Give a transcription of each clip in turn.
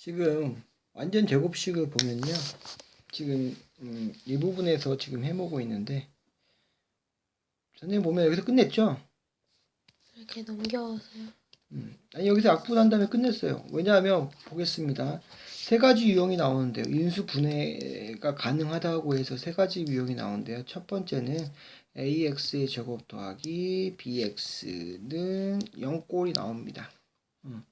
지금 완전 제곱식을 보면요. 지금 음, 이 부분에서 지금 해보고 있는데 선생님 보면 여기서 끝냈죠? 이렇게 넘겨서요. 음, 아니 여기서 약분한 다음에 끝냈어요. 왜냐하면 보겠습니다. 세 가지 유형이 나오는데요. 인수 분해가 가능하다고 해서 세 가지 유형이 나오는데요. 첫 번째는 ax의 제곱 더하기 bx는 0꼴이 나옵니다. 음,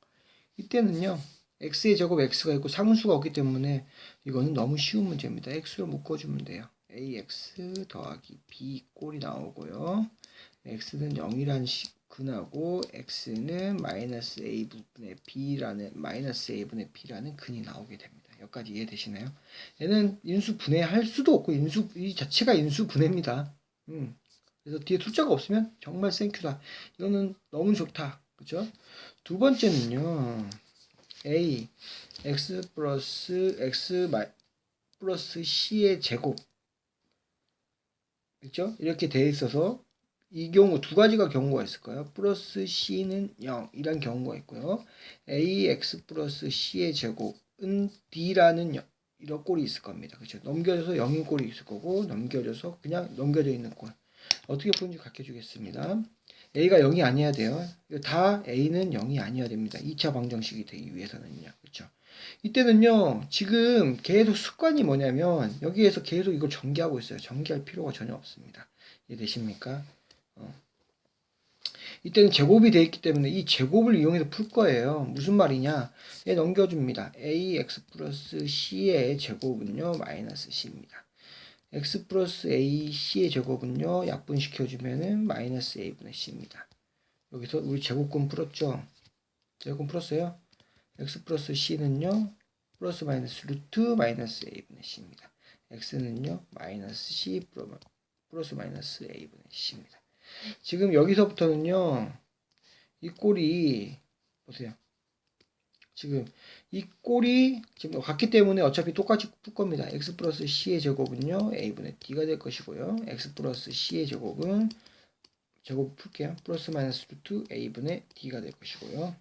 이때는요. X의 제곱 x가 있고 상수가 없기 때문에 이거는 너무 쉬운 문제입니다. x로 묶어주면 돼요. ax 더하기 b 꼴이 나오고요. x는 0이라는 식 근하고 x는 마이너스 a분의 b라는 마이너스 a분의 b라는 근이 나오게 됩니다. 여기까지 이해되시나요? 얘는 인수 분해할 수도 없고 인수 이 자체가 인수 분해입니다. 음. 그래서 뒤에 숫자가 없으면 정말 땡큐다. 이거는 너무 좋다. 그죠? 두 번째는요. A x 플러스 x 마, 플러스 c의 제곱 그죠? 이렇게 돼 있어서 이 경우 두 가지가 경우가 있을까요? 플러스 c는 0 이란 경우가 있고요. ax 플러스 c의 제곱은 d라는 여- 이런 꼴이 있을 겁니다. 그렇죠? 넘겨져서 0인 꼴이 있을 거고 넘겨져서 그냥 넘겨져 있는 꼴. 어떻게 푸는지 가르쳐 주겠습니다. A가 0이 아니어야 돼요. 다 a는 0이 아니어야 됩니다. 2차 방정식이 되기 위해서는요. 그렇죠? 이때는요. 지금 계속 습관이 뭐냐면 여기에서 계속 이걸 전개하고 있어요. 전개할 필요가 전혀 없습니다. 이해되십니까? 어. 이때는 제곱이 되어 있기 때문에 이 제곱을 이용해서 풀 거예요. 무슨 말이냐? 얘 넘겨줍니다. ax 플러스 c의 제곱은요. 마이너스 c입니다. X 플러스 a c의 제곱은요. 약분시켜주면은 마이너스 a분의 c입니다. 여기서 우리 제곱근 풀었죠? 제곱근 풀었어요? x 플러스 c는요. 플러스 마이너스 루트 마이너스 a분의 c입니다. x는요. 마이너스 c 플러스 마이너스 a분의 c입니다. 지금 여기서부터는요. 이 꼴이 보세요. 지금 이 꼴이 지금 같기 때문에 어차피 똑같이 풀 겁니다. x 플러스 c의 제곱은요. a분의 d가 될 것이고요. x 플러스 c의 제곱은 제곱 풀게요. 플러스 마이너스 루트 a분의 d가 될 것이고요.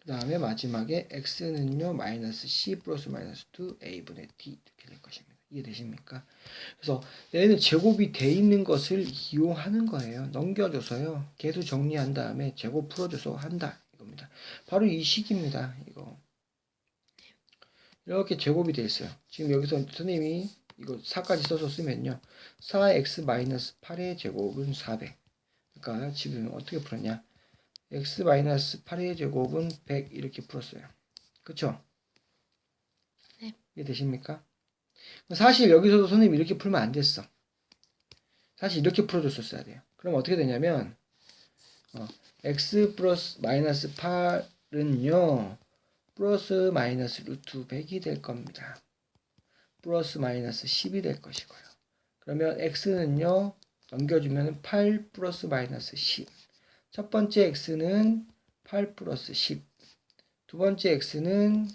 그 다음에 마지막에 x는요. 마이너스 c 플러스 마이너스 2 a분의 d 이렇게 될 것입니다. 이해되십니까? 그래서 얘는 제곱이 돼 있는 것을 이용하는 거예요. 넘겨줘서요. 계속 정리한 다음에 제곱 풀어줘서 한다. 바로 이 식입니다. 이거. 이렇게 제곱이 돼 있어요. 지금 여기서 선생님이 이거 4까지 써서 쓰면요. 4x-8의 제곱은 400. 그러니까 지금 어떻게 풀었냐. x-8의 제곱은 100 이렇게 풀었어요. 그쵸? 네. 이해되십니까? 사실 여기서도 선생님 이렇게 풀면 안 됐어. 사실 이렇게 풀어줬었어야 돼요. 그럼 어떻게 되냐면 어, x 플러스 마이너스 8은요 플러스 마이너스 루트 100이 될 겁니다. 플러스 마이너스 10이 될 것이고요. 그러면 x는요 넘겨주면 8 플러스 마이너스 10. 첫 번째 x는 8 플러스 10. 두 번째 x는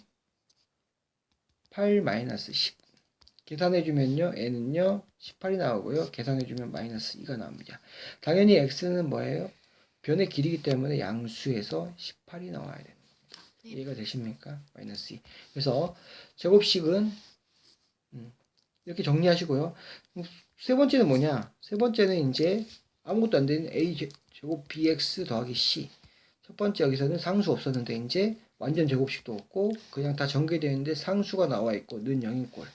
8 마이너스 10. 계산해주면요, n은요, 18이 나오고요. 계산해주면 마이너스 2가 나옵니다. 당연히 x는 뭐예요? 변의 길이기 때문에 양수에서 18이 나와야 됩니다. 네. 이해가 되십니까? 마이너스 2. 그래서 제곱식은 음, 이렇게 정리하시고요. 음, 세 번째는 뭐냐? 세 번째는 이제 아무것도 안 되는 a 제- 제곱 bx 더하기 c. 첫 번째 여기서는 상수 없었는데 이제 완전 제곱식도 없고 그냥 다 전개되어 있는데 상수가 나와 있고 는 0인 꼴.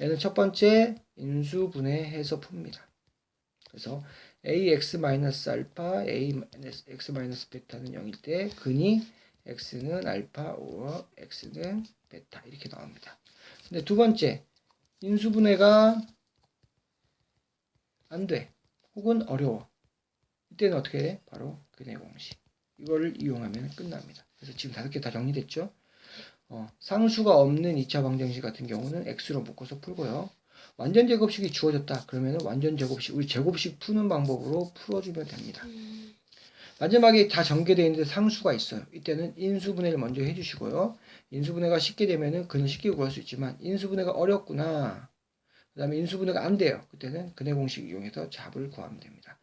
얘는 첫 번째 인수분해해서 풉니다. 그래서 ax 마이너스 알파 a x 마이너스 베타는 0일 때 근이 x는 알파 or x는 베타 이렇게 나옵니다. 근데 두 번째 인수분해가 안 돼. 혹은 어려워. 이때는 어떻게 해? 바로 근의 공식. 이거를 이용하면 끝납니다. 그래서 지금 다섯 개 다 정리됐죠? 어, 상수가 없는 2차 방정식 같은 경우는 x로 묶어서 풀고요. 완전 제곱식이 주어졌다. 그러면 완전 제곱식, 우리 제곱식 푸는 방법으로 풀어주면 됩니다. 음, 마지막에 다 전개되어 있는데 상수가 있어요. 이때는 인수분해를 먼저 해주시고요. 인수분해가 쉽게 되면은 그는 쉽게 구할 수 있지만 인수분해가 어렵구나. 그 다음에 인수분해가 안 돼요. 그때는 근해 공식 이용해서 잡을 구하면 됩니다.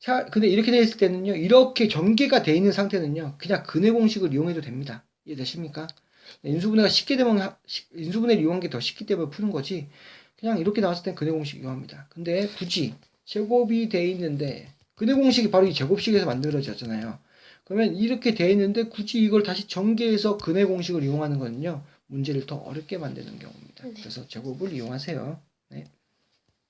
자, 근데 이렇게 되어 있을 때는요. 이렇게 전개가 되어 있는 상태는요. 그냥 근해 공식을 이용해도 됩니다. 이해되십니까? 인수분해가 쉽게 되면 인수분해를 이용한 게 더 쉽기 때문에 푸는 거지. 그냥 이렇게 나왔을 땐 근해 공식 이용합니다. 근데 굳이 제곱이 돼 있는데 근해 공식이 바로 이 제곱식에서 만들어졌잖아요. 그러면 이렇게 돼 있는데 굳이 이걸 다시 전개해서 근해 공식을 이용하는 거는요. 문제를 더 어렵게 만드는 경우입니다. 네. 그래서 제곱을 이용하세요.